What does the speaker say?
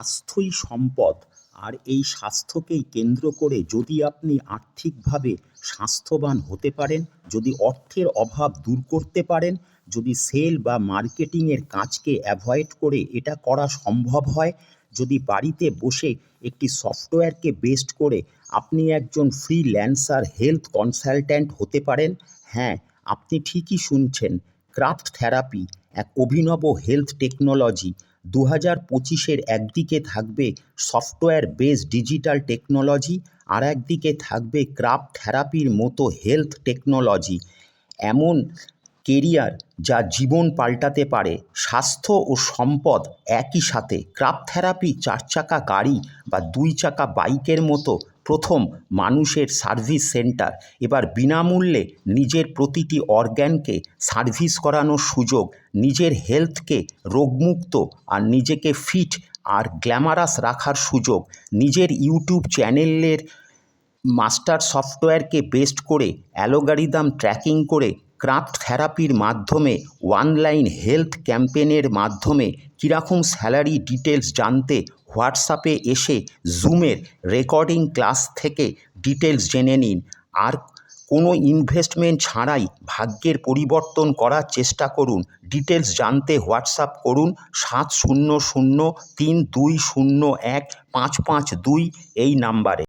স্বাস্থ্যই সম্পদ। আর এই স্বাস্থ্যকেই কেন্দ্র করে যদি আপনি আর্থিকভাবে স্বাস্থ্যবান হতে পারেন, যদি অর্থের অভাব দূর করতে পারেন, যদি সেল বা মার্কেটিংয়ের কাজকে অ্যাভয়েড করে এটা করা সম্ভব হয়, যদি বাড়িতে বসে একটি সফটওয়্যারকে বেস্ট করে আপনি একজন ফ্রিল্যান্সার, হেলথ কনসালট্যান্ট হতে পারেন হ্যাঁ আপনি ঠিকই শুনছেন, ক্রাফট থেরাপি, এক অভিনব হেলথ টেকনোলজি দু হাজার পঁচিশের একদিকে থাকবে সফটওয়্যার বেস ডিজিটাল টেকনোলজি, আর একদিকে থাকবে ক্রাফট থেরাপির মতো হেলথ টেকনোলজি। এমন কেরিয়ার যা জীবন পাল্টাতে পারে। স্বাস্থ্য ও সম্পদ একই সাথে। ক্রাফট থেরাপি চার চাকা গাড়ি বা দুই চাকা বাইকের মতো প্রথম মানুষের সার্ভিস সেন্টার। এবার বিনামূল্যে নিজের প্রতিটি অর্গ্যানকে সার্ভিস করানোর সুযোগ, নিজের হেলথকে রোগমুক্ত আর নিজেকে ফিট আর গ্ল্যামারাস রাখার সুযোগ, নিজের ইউটিউব চ্যানেলের মাস্টার সফটওয়্যারকে বেস্ট করে অ্যালোগারিদাম ট্র্যাকিং করে ক্রাফট থেরাপির মাধ্যমে অনলাইন হেলথ ক্যাম্পেনের মাধ্যমে কীরকম স্যালারি ডিটেলস জানতে হোয়াটসঅ্যাপে এসে জুমের রেকর্ডিং ক্লাস থেকে ডিটেলস জেনে নিন। আর কোনো ইনভেস্টমেন্ট ছাড়াই ভাগ্যের পরিবর্তন করার চেষ্টা করুন। ডিটেলস জানতে হোয়াটসঅ্যাপ করুন সাত শূন্য শূন্য তিন দুই শূন্য এক পাঁচ পাঁচ দুই এই নাম্বারে।